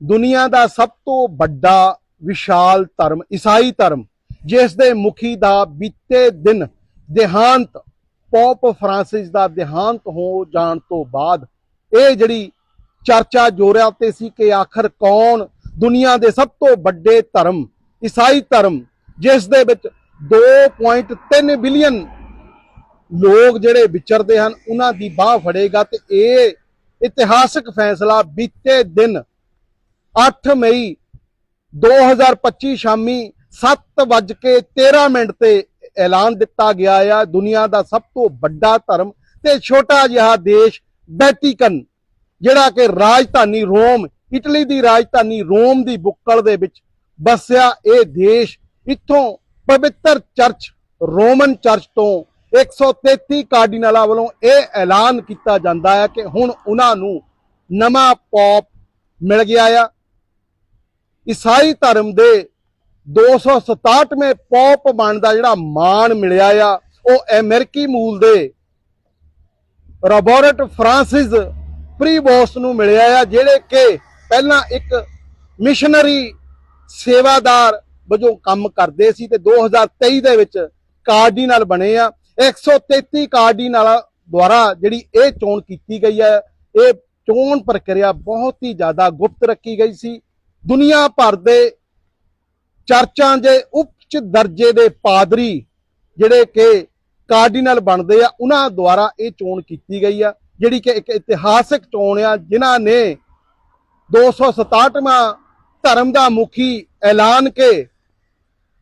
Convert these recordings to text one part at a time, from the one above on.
ਦੁਨੀਆ ਦਾ ਸਭ ਤੋਂ ਵੱਡਾ ਵਿਸ਼ਾਲ ਧਰਮ, ਈਸਾਈ ਧਰਮ, ਜਿਸ ਦੇ ਮੁਖੀ ਦਾ ਬੀਤੇ ਦਿਨ ਦੇਹਾਂਤ, ਪੋਪ ਫਰਾਂਸਿਸ ਦਾ ਦੇਹਾਂਤ ਹੋ ਜਾਣ ਤੋਂ ਬਾਅਦ ਇਹ ਜਿਹੜੀ ਚਰਚਾ ਜੋਰਿਆ ਉੱਤੇ ਸੀ ਕਿ ਆਖਰ ਕੌਣ ਦੁਨੀਆ ਦੇ ਸਭ ਤੋਂ ਵੱਡੇ ਧਰਮ, ਈਸਾਈ ਧਰਮ, ਜਿਸ ਦੇ ਵਿੱਚ 2.3 ਬਿਲੀਅਨ ਲੋਕ ਜਿਹੜੇ ਵਿਚਰਦੇ ਹਨ, ਉਹਨਾਂ ਦੀ ਬਾਹ ਫੜੇਗਾ ਤੇ ਇਹ ਇਤਿਹਾਸਕ ਫੈਸਲਾ ਬੀਤੇ ਦਿਨ 8 ਮਈ 2025 ਸ਼ਾਮੀ 7:13 ਮਿੰਟ ਤੇ ਐਲਾਨ ਦਿੱਤਾ ਗਿਆ ਆ। ਦੁਨੀਆ ਦਾ ਸਭ ਤੋਂ ਵੱਡਾ ਧਰਮ ਤੇ ਛੋਟਾ ਜਿਹਾ ਦੇਸ਼ ਵੈਟੀਕਨ, ਜਿਹੜਾ ਕਿ ਰਾਜਧਾਨੀ ਰੋਮ, ਇਟਲੀ ਦੀ ਰਾਜਧਾਨੀ ਰੋਮ ਦੀ ਬੁੱਕਲ ਦੇ ਵਿੱਚ ਵਸਿਆ ਇਹ ਦੇਸ਼। ਇੱਥੋਂ ਪਵਿੱਤਰ ਚਰਚ, ਰੋਮਨ ਚਰਚ ਤੋਂ 133 ਕਾਰਡੀਨਲਾਂ ਵੱਲੋਂ ਇਹ ਐਲਾਨ ਕੀਤਾ ਜਾਂਦਾ ਹੈ ਕਿ ਹੁਣ ਉਹਨਾਂ ਨੂੰ ਨਵਾਂ ਪੌਪ ਮਿਲ ਗਿਆ ਆ। ਈਸਾਈ ਧਰਮ ਦੇ 267ਵੇਂ ਪੌਪ ਬਣਨ ਦਾ ਜਿਹੜਾ ਮਾਣ ਮਿਲਿਆ ਆ, ਉਹ ਅਮਰੀਕੀ ਮੂਲ ਦੇ ਰੋਬਰਟ ਫ੍ਰਾਂਸਿਸ ਪ੍ਰੀਬੋਸ ਨੂੰ ਮਿਲਿਆ ਆ, ਜਿਹੜੇ ਕਿ ਪਹਿਲਾਂ ਇੱਕ ਮਿਸ਼ਨਰੀ ਸੇਵਾਦਾਰ ਵਜੋਂ ਕੰਮ ਕਰਦੇ ਸੀ ਤੇ 2023 ਦੇ ਵਿੱਚ ਕਾਰਡੀਨਲ ਬਣੇ ਆ। 133 ਕਾਰਡੀਨਲਾਂ ਦੁਆਰਾ ਜਿਹੜੀ ਇਹ ਚੋਣ ਕੀਤੀ ਗਈ ਹੈ ਇਹ ਚੋਣ ਪ੍ਰਕਿਰਿਆ ਬਹੁਤ ਹੀ ਜ਼ਿਆਦਾ ਗੁਪਤ ਰੱਖੀ ਗਈ ਸੀ। ਦੁਨੀਆ ਭਰ ਦੇ ਚਰਚਾਂ ਦੇ ਉੱਚ ਦਰਜੇ ਦੇ ਪਾਦਰੀ ਜਿਹੜੇ ਕਿ ਕਾਰਡੀਨਲ ਬਣਦੇ ਆ ਉਹਨਾਂ ਦੁਆਰਾ ਇਹ ਚੋਣ ਕੀਤੀ ਗਈ ਆ ਜਿਹੜੀ ਕਿ ਇੱਕ ਇਤਿਹਾਸਕ ਚੋਣ ਆ ਜਿਨ੍ਹਾਂ ਨੇ 267ਵਾਂ ਧਰਮ ਦਾ ਮੁਖੀ ਐਲਾਨ ਕੇ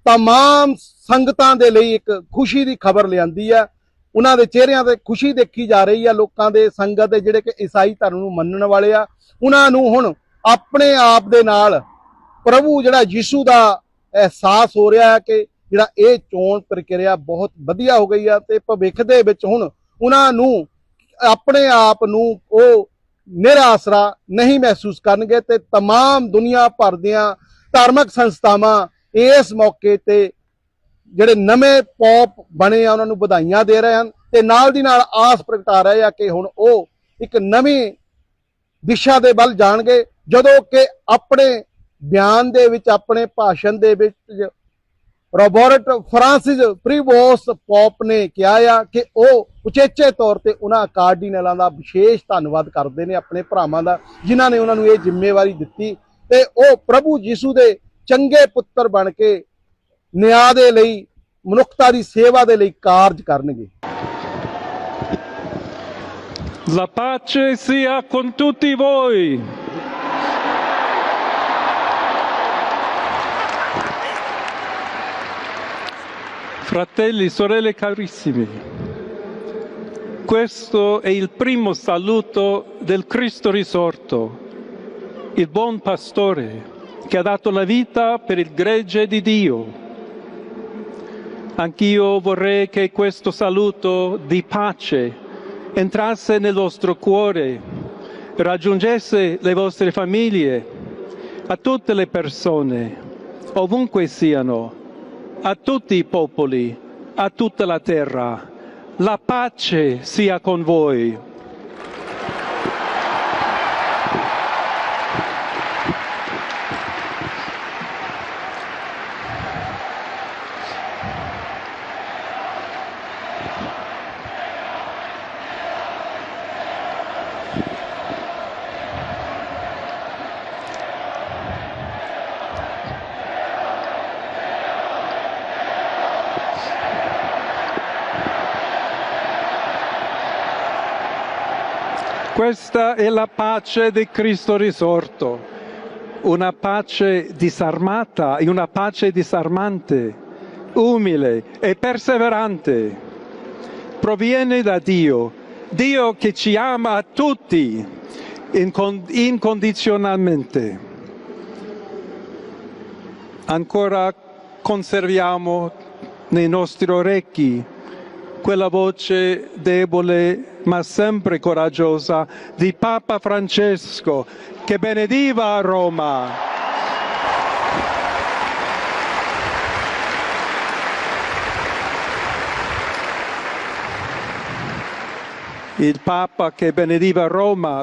तमाम ਸੰਗਤਾਂ ਦੇ ਲਈ ਇੱਕ ਖੁਸ਼ੀ ਦੀ ਖਬਰ ਲਿਆਂਦੀ ਆ ਉਹਨਾਂ ਦੇ ਚਿਹਰਿਆਂ ਤੇ ਖੁਸ਼ੀ ਦੇਖੀ ਜਾ ਰਹੀ ਆ ਲੋਕਾਂ ਦੇ ਸੰਗਤ ਦੇ ਜਿਹੜੇ ਕਿ ਈਸਾਈ ਧਰਮ ਨੂੰ ਮੰਨਣ ਵਾਲੇ ਆ ਉਹਨਾਂ ਨੂੰ ਹੁਣ ਆਪਣੇ ਆਪ ਦੇ ਨਾਲ ਪ੍ਰਭੂ ਜਿਹੜਾ ਯਿਸੂ ਦਾ ਅਹਿਸਾਸ ਹੋ ਰਿਹਾ ਹੈ ਕਿ ਜਿਹੜਾ ਇਹ ਚੋਣ ਪ੍ਰਕਿਰਿਆ ਬਹੁਤ ਵਧੀਆ ਹੋ ਗਈ ਆ ਤੇ ਭਵਿੱਖ ਦੇ ਵਿੱਚ ਹੁਣ ਉਹਨਾਂ ਨੂੰ ਆਪਣੇ ਆਪ ਨੂੰ ਉਹ ਨਿਰਾਸਰਾ ਨਹੀਂ ਮਹਿਸੂਸ ਕਰਨਗੇ ਤੇ तमाम ਦੁਨੀਆ ਭਰ ਦੀਆਂ ਧਾਰਮਿਕ ਸੰਸਥਾਵਾਂ ਇਸ ਮੌਕੇ ਤੇ ਜਿਹੜੇ ਨਵੇਂ ਪੌਪ ਬਣੇ ਆ ਉਹਨਾਂ ਨੂੰ ਵਧਾਈਆਂ ਦੇ ਰਹੇ ਹਨ ਤੇ ਨਾਲ ਦੀ ਨਾਲ ਆਸ ਪ੍ਰਗਟਾ ਰਹੇ ਆ ਕਿ ਹੁਣ ਉਹ ਇੱਕ ਨਵੀਂ ਦਿਸ਼ਾ ਦੇ ਵੱਲ ਜਾਣਗੇ ਜਦੋਂ ਕਿ ਆਪਣੇ ਬਿਆਨ ਦੇ ਵਿੱਚ, ਆਪਣੇ ਭਾਸ਼ਣ ਦੇ ਵਿੱਚ ਰੋਬਰਟ ਫ੍ਰਾਂਸਿਸ ਪ੍ਰੀਵੋਸ ਪੌਪ ਨੇ ਕਿਹਾ ਆ ਕਿ ਉਹ ਉਚੇਚੇ ਤੌਰ ਤੇ ਉਹਨਾਂ ਕਾਰਡੀਨਲਾਂ ਦਾ ਵਿਸ਼ੇਸ਼ ਧੰਨਵਾਦ ਕਰਦੇ ਨੇ, ਆਪਣੇ ਭਰਾਵਾਂ ਦਾ, ਜਿਨ੍ਹਾਂ ਨੇ ਉਹਨਾਂ ਨੂੰ ਇਹ ਜ਼ਿੰਮੇਵਾਰੀ ਦਿੱਤੀ ਤੇ ਉਹ ਪ੍ਰਭੂ ਯਿਸੂ ਦੇ ਚੰਗੇ ਪੁੱਤਰ ਬਣ ਕੇ ਨਿਆਂ ਦੇ ਲਈ, ਮਨੁੱਖਤਾ ਦੀ ਸੇਵਾ ਦੇ ਲਈ ਕਾਰਜ ਕਰਨਗੇ La pace sia con tutti voi. Fratelli, sorelle carissimi, questo è il primo saluto del Cristo risorto, il buon pastore che ha dato la vita per il gregge di Dio. Anch'io vorrei che questo saluto di pace entrasse nel vostro cuore, raggiungesse le vostre famiglie, a tutte le persone, ovunque siano, a tutti i popoli, a tutta la terra. La pace sia con voi. Questa è la pace di Cristo risorto, una pace disarmata e una pace disarmante, umile e perseverante. Proviene da Dio, Dio che ci ama a tutti incon- incondizionalmente. Ancora conserviamo nei nostri orecchi quella voce debole ma sempre coraggiosa di Papa Francesco che benediva Roma. Il Papa che benediva Roma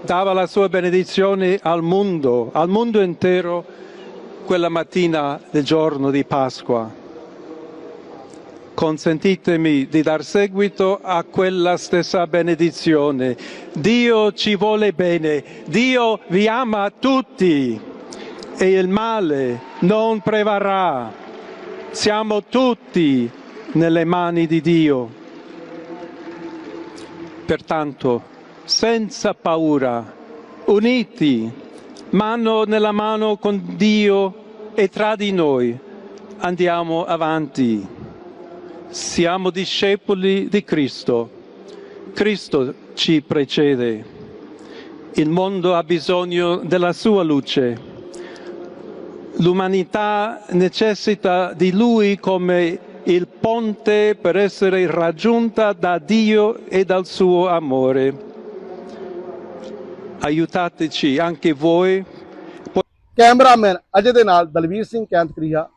dava la sua benedizione al mondo, al mondo intero, quella mattina del giorno di Pasqua. Consentitemi di dar seguito a quella stessa benedizione. Dio ci vuole bene, Dio vi ama tutti e il male non prevarrà. Siamo tutti nelle mani di Dio. Pertanto, senza paura, uniti, mano nella mano con Dio e tra di noi, andiamo avanti Siamo discepoli di Cristo. Cristo ci precede. Il mondo ha bisogno della sua luce. L'umanità necessita di Lui come il ponte per essere raggiunta da Dio e dal suo amore. Aiutateci anche voi cameraman Ajay ਦੇ ਨਾਲ ਦਲਵੀਰ ਸਿੰਘ ਕੈਂਤਕਰੀਆ